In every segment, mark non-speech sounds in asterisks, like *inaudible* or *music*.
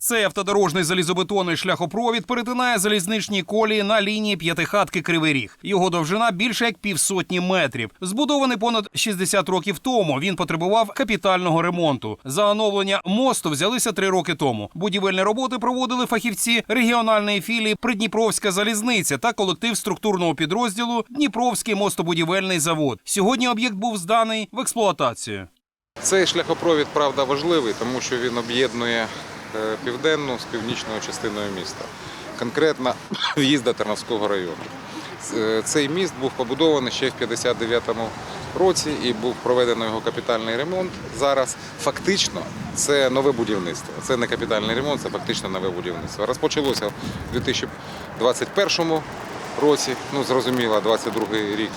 Цей автодорожний залізобетонний шляхопровід перетинає залізничні колії на лінії п'ятихатки Кривий Ріг. Його довжина більше як півсотні метрів. Збудований понад 60 років тому. Він потребував капітального ремонту. За оновлення мосту взялися три роки тому. Будівельні роботи проводили фахівці регіональної філії Придніпровська залізниця та колектив структурного підрозділу Дніпровський мостобудівельний завод. Сьогодні об'єкт був зданий в експлуатацію. Цей шляхопровід, правда, важливий, тому що він об'єднує південну з північною частиною міста, конкретно *coughs* в'їзд до Тернавського району. Е, Цей міст був побудований ще в 59-му році і був проведено його капітальний ремонт. Зараз фактично це нове будівництво. Це не капітальний ремонт, це фактично нове будівництво. Розпочалося в 2021 році. Ну, зрозуміло, 22-й рік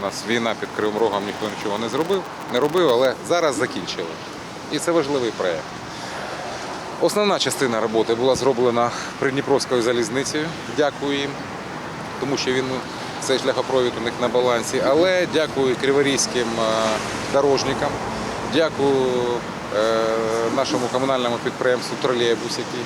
у нас війна під Кривим Рогом, ніхто нічого не зробив, не робив, але зараз закінчили. І це важливий проєкт. Основна частина роботи була зроблена Придніпровською залізницею. Дякую їм, тому що він цей шляхопровід у них на балансі. Але дякую криворізьким е, дорожникам, дякую е, нашому комунальному підприємству Тролейбус, який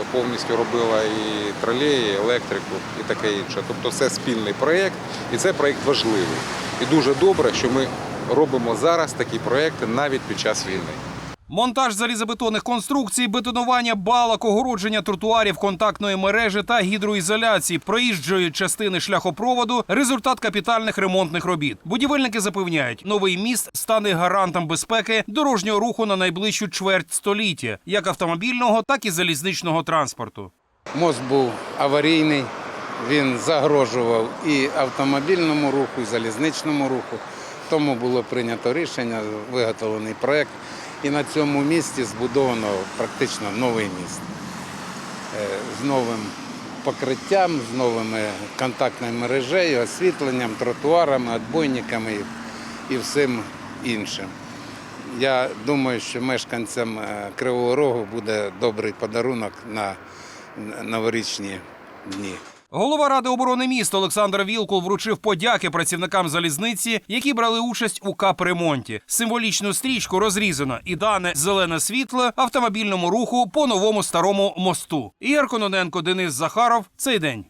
е, повністю робила і тролеї, і електрику, і таке інше. Тобто це спільний проєкт, і це проєкт важливий. І дуже добре, що ми робимо зараз такі проєкти навіть під час війни. Монтаж залізобетонних конструкцій, бетонування балок, огородження тротуарів, контактної мережі та гідроізоляції проїжджої частини шляхопроводу результат капітальних ремонтних робіт. Будівельники запевняють, новий міст стане гарантом безпеки дорожнього руху на найближчу чверть століття, як автомобільного, так і залізничного транспорту. Мост був аварійний, він загрожував і автомобільному руху, і залізничному руху. Тому було прийнято рішення, виготовлений проєкт. І на цьому місці збудовано практично новий міст Е, з новим покриттям, з новими контактною мережею, освітленням, тротуарами, відбойниками і всім іншим. Я думаю, що мешканцям е, Кривого Рогу буде добрий подарунок на новорічні дні. Голова ради оборони міста Олександр Вілкул вручив подяки працівникам залізниці, які брали участь у капремонті. Символічну стрічку розрізано і дане зелене світло автомобільному руху по новому старому мосту. Ігор Кононенко, Денис Захаров. Цей день.